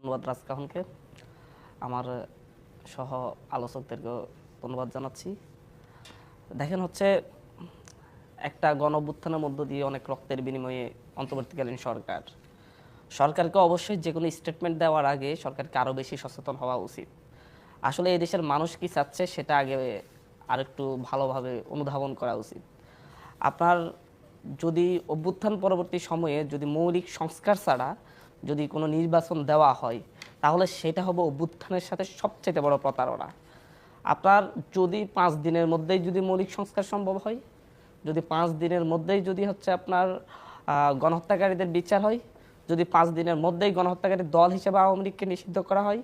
ধন্যবাদ রাজকাহনকে। আমার সহ আলোচকদেরকেও ধন্যবাদ জানাচ্ছি। দেখেন হচ্ছে, একটা গণ মধ্য দিয়ে অনেক রক্তের বিনিময়ে অন্তর্বর্তীকালীন সরকার। সরকারকে অবশ্যই যে কোনো স্টেটমেন্ট দেওয়ার আগে সরকারকে আরও বেশি সচেতন হওয়া উচিত। আসলে এই দেশের মানুষ কি চাচ্ছে সেটা আগে আরেকটু ভালোভাবে অনুধাবন করা উচিত। আপনার যদি অভ্যুত্থান পরবর্তী সময়ে যদি মৌলিক সংস্কার ছাড়া যদি কোনো নির্বাচন দেওয়া হয়, তাহলে সেটা হবে অভ্যুত্থানের সাথে সবচেয়ে বড় প্রতারণা। আপনার যদি পাঁচ দিনের মধ্যেই যদি মৌলিক সংস্কার সম্ভব হয়, যদি পাঁচ দিনের মধ্যেই যদি হচ্ছে আপনার গণহত্যাকারীদের বিচার হয়, যদি পাঁচ দিনের মধ্যেই গণহত্যাকারী দল হিসেবে আওয়ামী লীগকে নিষিদ্ধ করা হয়,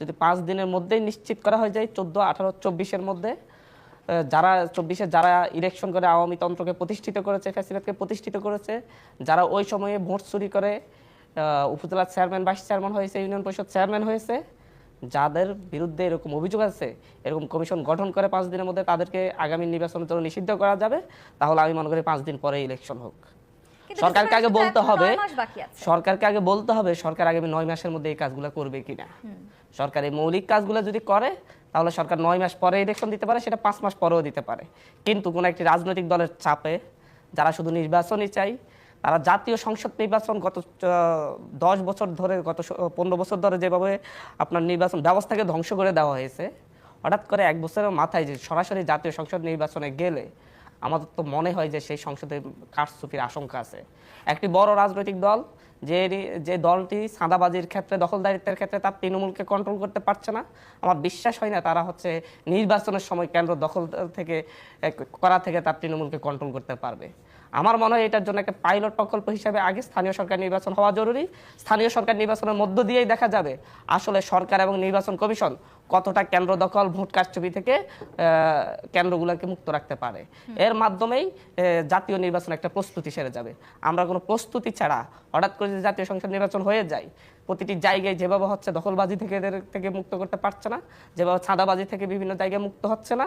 যদি পাঁচ দিনের মধ্যেই নিশ্চিত করা হয়ে যায় চোদ্দ, আঠারো, চব্বিশের মধ্যে যারা, চব্বিশে যারা ইলেকশন করে আওয়ামী তন্ত্রকে প্রতিষ্ঠিত করেছে ফ্যাসিলিটিকে প্রতিষ্ঠিত করেছে, যারা ওই সময়ে ভোট চুরি করে আহ, উপজেলার চেয়ারম্যান ভাইস চেয়ারম্যান হয়েছে ইউনিয়ন পরিষদ চেয়ারম্যান হয়েছে। যাদের বিরুদ্ধে এরকম অভিযোগ আছে এরকম কমিশন গঠন করে পাঁচ দিনের মধ্যে তাদেরকে আগামী নির্বাচনের জন্য নিষিদ্ধ করা যাবে তাহলে আমি মনে করি পাঁচ দিন পরে ইলেকশন হোক। সরকারকে আগে বলতে হবে। সরকারকে আগে বলতে হবে সরকার আগামী নয় মাসের মধ্যে এই কাজগুলো করবে কিনা। সরকার এই মৌলিক কাজগুলো যদি করে তাহলে সরকার নয় মাস পরে ইলেকশন দিতে পারে সেটা পাঁচ মাস পরেও দিতে পারে। কিন্তু কোনো একটি রাজনৈতিক দলের চাপে যারা শুধু নির্বাচনই চাই তারা জাতীয় সংসদ নির্বাচন গত দশ বছর ধরে, গত পনেরো বছর ধরে যেভাবে আপনার নির্বাচন ব্যবস্থাকে ধ্বংস করে দেওয়া হয়েছে, হঠাৎ করে এক বছরের মাথায় যে সরাসরি জাতীয় সংসদ নির্বাচনে গেলে আমাদের তো মনে হয় যে সেই সংসদে কারচুপির আশঙ্কা আছে। একটি বড় রাজনৈতিক দল, যে যে দলটি সাদাবাজির ক্ষেত্রে, দখলদারিত্বের ক্ষেত্রে তার তৃণমূলকে কন্ট্রোল করতে পারছে না। আমার বিশ্বাস হয় না তারা হচ্ছে নির্বাচনের সময় কেন্দ্র দখল থেকে করা থেকে তার তৃণমূলকে কন্ট্রোল করতে পারবে। আমার মনে হয় এটার জন্য একটা পাইলট প্রকল্প হিসাবে আগে স্থানীয় সরকার নির্বাচন হওয়া জরুরি। স্থানীয় সরকার নির্বাচনের মধ্য দিয়েই দেখা যাবে। আসলে সরকার এবং নির্বাচন কমিশন কতটা কেন্দ্র দখল ভোট কারচুপি থেকে কেন্দ্রগুলোকে মুক্ত রাখতে পারে। এর মাধ্যমেই জাতীয় নির্বাচন একটা প্রস্তুতি সেরে যাবে। আমরা কোনো প্রস্তুতি ছাড়া হঠাৎ করে যদি জাতীয় সংসদ নির্বাচন হয়ে যায় প্রতিটি জায়গায় যেভাবে হচ্ছে দখলবাজি থেকে থেকে মুক্ত করতে পারছে না যেভাবে চাঁদাবাজি থেকে বিভিন্ন জায়গায় মুক্ত হচ্ছে না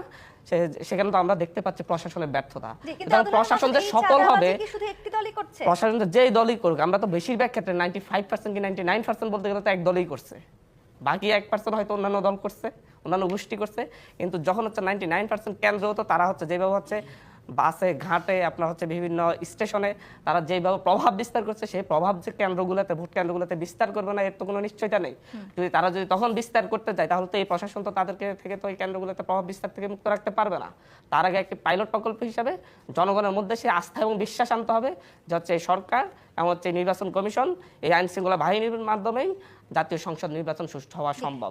সে- সেখানে তো আমরা দেখতে পাচ্ছি প্রশাসনের ব্যর্থতা। প্রশাসন যে সফল হবে প্রশাসন তো যেই দলই করুক আমরা তো বেশিরভাগ ক্ষেত্রে নাইনটি ফাইভ পার্সেন্ট কি নাইনটি নাইন পার্সেন্ট বলতে গেলে তো এক দলই করছে। বাকি এক পার্সেন্ট হয়তো অন্যান্য দল করছে অন্যান্য গোষ্ঠী করছে কিন্তু যখন হচ্ছে নাইনটি নাইন পার্সেন্ট কেন্দ্র তো তারা হচ্ছে যেভাবে হচ্ছে বাসে ঘাটে আপনার হচ্ছে বিভিন্ন স্টেশনে তারা যেভাবে প্রভাব বিস্তার করছে সেই প্রভাব যে কেন্দ্রগুলোতে ভোট কেন্দ্রগুলোতে বিস্তার করবে না এর তো কোনো নিশ্চয়তা নেই। যদি তারা যদি তখন বিস্তার করতে যায় তাহলে তো এই প্রশাসন তো তাদেরকে থেকে তো এই কেন্দ্রগুলোতে প্রভাব বিস্তার থেকে মুক্ত রাখতে পারবে না। তার আগে একটি পাইলট প্রকল্প হিসাবে জনগণের মধ্যে সে আস্থা এবং বিশ্বাস আনতে হবে যে হচ্ছে এই সরকার এবং হচ্ছে নির্বাচন কমিশন এই আইন শৃঙ্খলা বাহিনীর মাধ্যমেই জাতীয় সংসদ নির্বাচন সুষ্ঠু হওয়া সম্ভব।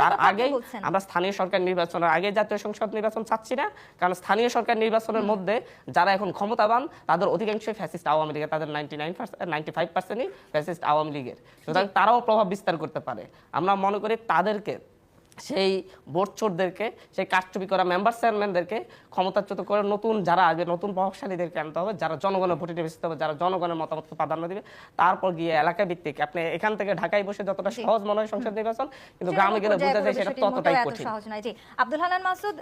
তার আগেই আমরা স্থানীয় সরকার নির্বাচনের আগে জাতীয় সংসদ নির্বাচন চাচ্ছি না কারণ স্থানীয় সরকার নির্বাচনের মধ্যে যারা এখন ক্ষমতাবান তাদের অধিকাংশই ফ্যাসিস্ট আওয়ামী লীগের তাদের নাইনটি নাইন নাইনটি ফাইভ পার্সেন্টই ফ্যাসিস্ট আওয়ামী লীগের। সুতরাং তারাও প্রভাব বিস্তার করতে পারে। আমরা মনে করি তাদেরকে সেই বোর্ড চোরদেরকে সেই কারচুপি করা মেম্বার চেয়ারম্যানদেরকে ক্ষমতাচ্যুত করে নতুন যারা আসবে নতুন প্রভাবশালীদেরকে আনতে হবে যারা জনগণের ভোটে নিবেশিত হবে যারা জনগণের মতামতকে প্রাধান্য দিবে তারপর গিয়ে এলাকা ভিত্তিক আপনি এখান থেকে ঢাকায় বসে যতটা সহজ মনে হয় সংসদ নির্বাচন কিন্তু গ্রামে গেলে বোঝা যায় সেটা ততটাই কঠিন। সহজ নয়। জি আব্দুল হানান মাসুদ